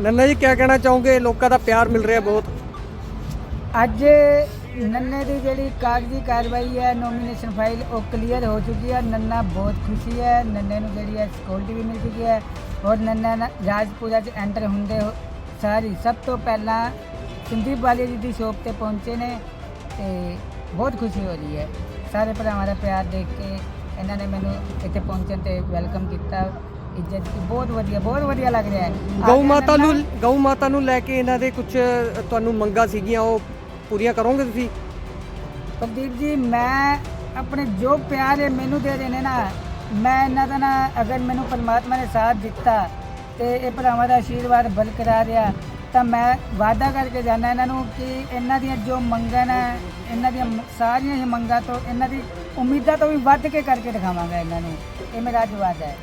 ਨੰਨਾ ਜੀ ਕੀ ਕਹਿਣਾ ਚਾਹੋਗੇ? ਲੋਕਾਂ ਦਾ ਪਿਆਰ ਮਿਲ ਰਿਹਾ ਬਹੁਤ। ਅੱਜ ਨੰਨੇ ਦੀ ਜਿਹੜੀ ਕਾਗਜ਼ੀ ਕਾਰਵਾਈ ਹੈ ਨੋਮੀਨੇਸ਼ਨ ਫਾਈਲ ਉਹ ਕਲੀਅਰ ਹੋ ਚੁੱਕੀ ਹੈ। ਨੰਨਾ ਬਹੁਤ ਖੁਸ਼ੀ ਹੈ। ਨੰਨੇ ਨੂੰ ਜਿਹੜੀ ਹੈ ਸਿਕਿਉਰਿਟੀ ਵੀ ਮਿਲ ਚੁੱਕੀ ਹੈ। ਔਰ ਨੰਨਾ ਨਾ- ਰਾਜਪੁਰਾ 'ਚ ਐਂਟਰ ਹੁੰਦੇ ਸਾਰੀ ਸਭ ਤੋਂ ਪਹਿਲਾਂ ਸੰਦੀਪ ਵਾਲੇ ਜੀ ਦੀ ਸ਼ੋਪ ਤੇ ਪਹੁੰਚੇ ਨੇ ਤੇ ਬਹੁਤ ਖੁਸ਼ੀ ਹੋ ਰਹੀ ਹੈ। ਸਾਰੇ ਭਰਾਵਾਂ ਦਾ ਪਿਆਰ ਦੇਖ ਕੇ ਇਹਨਾਂ ਨੇ ਮੈਨੂੰ ਇੱਥੇ ਪਹੁੰਚਣ ਤੇ ਵੈਲਕਮ ਕੀਤਾ। ਇੱਜ਼ਤ ਕੀਤੀ ਬਹੁਤ ਵਧੀਆ ਬਹੁਤ ਵਧੀਆ ਲੱਗ ਰਿਹਾ ਹੈ। ਗਊ ਕੇ ਮਾਤਾ ਨੂੰ ਗਊ ਮਾਤਾ ਨੂੰ ਲੈ ਕੇ ਇਹਨਾਂ ਦੇ ਕੁਝ ਤੁਹਾਨੂੰ ਮੰਗਾਂ ਸੀਗੀਆਂ ਉਹ ਪੂਰੀਆਂ ਕਰੋਗੇ ਤੁਸੀਂ? ਕੁਲਦੀਪ ਜੀ ਮੈਂ ਆਪਣੇ ਜੋ ਪਿਆਰ ਹੈ ਮੈਨੂੰ ਦੇ ਦੇਣੇ ਨਾ ਮੈਂ ਇਹਨਾਂ ਦਾ ਨਾ ਅਗਰ ਮੈਨੂੰ ਪਰਮਾਤਮਾ ਨੇ ਸਾਥ ਦਿੱਤਾ ਤੇ ਇਹ ਭਰਾਵਾਂ ਦਾ ਆਸ਼ੀਰਵਾਦ ਬਰਕਰਾਰ ਰਿਹਾ ਤਾਂ ਮੈਂ ਵਾਅਦਾ ਕਰਕੇ ਜਾਣਾ ਇਹਨਾਂ ਨੂੰ ਕਿ ਇਹਨਾਂ ਦੀਆਂ ਜੋ ਮੰਗਾਂ ਨੇ ਇਹਨਾਂ ਦੀਆਂ ਸਾਰੀਆਂ ਹੀ ਮੰਗਾਂ ਤੋਂ ਇਹਨਾਂ ਦੀ ਉਮੀਦਾਂ ਤੋਂ ਵੀ ਵੱਧ ਕੇ ਕਰਕੇ ਦਿਖਾਵਾਂਗਾ ਇਹਨਾਂ ਨੂੰ। ਇਹ ਮੇਰਾ ਅੱਜ ਵਾਅਦਾ ਹੈ।